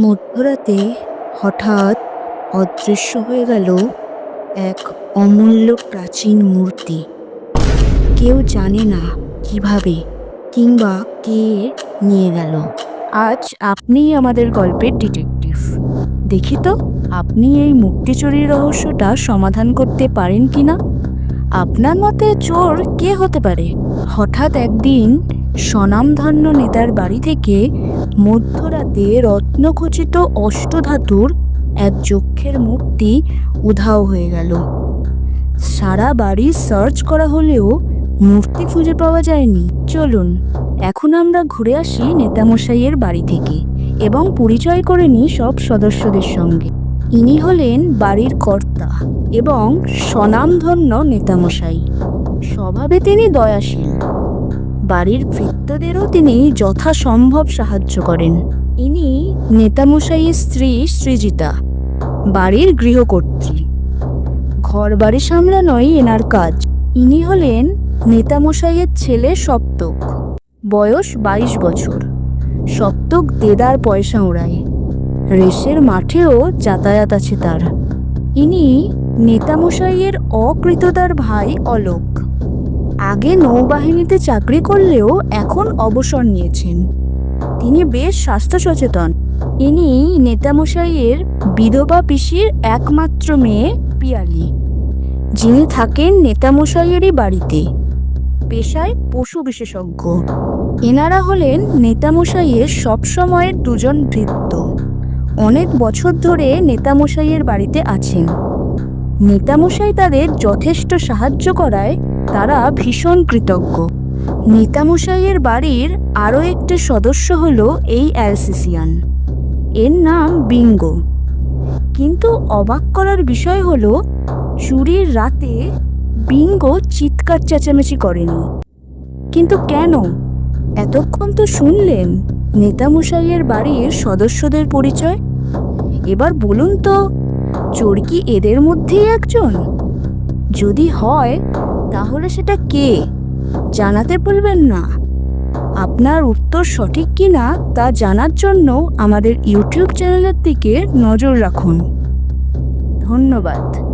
মধ্যরাতে হঠাৎ অদৃশ্য হয়ে গেল এক অমূল্য প্রাচীন মূর্তি। কেউ জানে না কীভাবে কিংবা কে নিয়ে গেল। আজ আপনিই আমাদের গল্পের ডিটেকটিভ। দেখি তো, আপনি এই মুক্তিচুরির রহস্যটা সমাধান করতে পারেন কি না আপনার মতে চোর কে হতে পারে? হঠাৎ একদিন স্বনামধন্য নেতার বাড়ি থেকে মধ্যরাতে রত্নখচিত অষ্টধাতুর এক যক্ষের মূর্তি উধাও হয়ে গেল। সারা বাড়ি সার্চ করা হলেও মূর্তি খুঁজে পাওয়া যায়নি। চলুন, এখন আমরা ঘুরে আসি নেতামশাইয়ের বাড়ি থেকে এবং পরিচয় করে নিই সব সদস্যদের সঙ্গে। ইনি হলেন বাড়ির কর্তা এবং স্বনামধন্য নেতামশাই। স্বভাবে তিনি দয়াশীল। বাড়ির ভৃত্যদেরও তিনি যথাসম্ভব সাহায্য করেন। ইনি নেতামশাইয়ের স্ত্রী সৃজিতা, বাড়ির গৃহকর্ত্রী। ঘর বাড়ি সামলানোই এনার কাজ। ইনি হলেন নেতামশাইয়ের ছেলে সপ্তক। বয়স বাইশ বছর। সপ্তক দেদার পয়সা ওড়ায় রেসের মাঠেও যাতায়াত আছে তার। ইনি নেতামশাইয়ের অকৃতদার ভাই অলোক। আগে নৌবাহিনীতে চাকরি করলেও এখন অবসর নিয়েছেন। তিনি বেশ স্বাস্থ্য সচেতন। ইনি নেতামশাইয়ের বিধবা পিসির একমাত্র মেয়ে পিয়ালি, যিনি থাকেন নেতামশাইয়েরই বাড়িতে। পেশায় পশু বিশেষজ্ঞ। এনারা হলেন নেতামশাইয়ের সবসময়ের দুজন ভৃত্য। অনেক বছর ধরে নেতামশাইয়ের বাড়িতে আছেন। নেতামশাই তাদের যথেষ্ট সাহায্য করায় তারা ভীষণ কৃতজ্ঞ। নেতামশাইয়ের বাড়ির আরও একটি সদস্য হল এই অ্যালসিসিয়ান। এর নাম বিঙ্গো। কিন্তু অবাক করার বিষয় হল, চুরির রাতে বিঙ্গো চিৎকার চেঁচামেচি করেনি। কিন্তু কেন? এতক্ষণ তো শুনলেন। নেতামশাইয়ের বাড়ির সদস্যদের পরিচয়? এবার বলুন তো চোর কি এদের মধ্যেই একজন? যদি হয়, তাহলে সেটা কে? জানাতে বলবেন না। আপনার উত্তর সঠিক কি না তা জানার জন্য আমাদের ইউটিউব চ্যানেলের দিকে নজর রাখুন। ধন্যবাদ।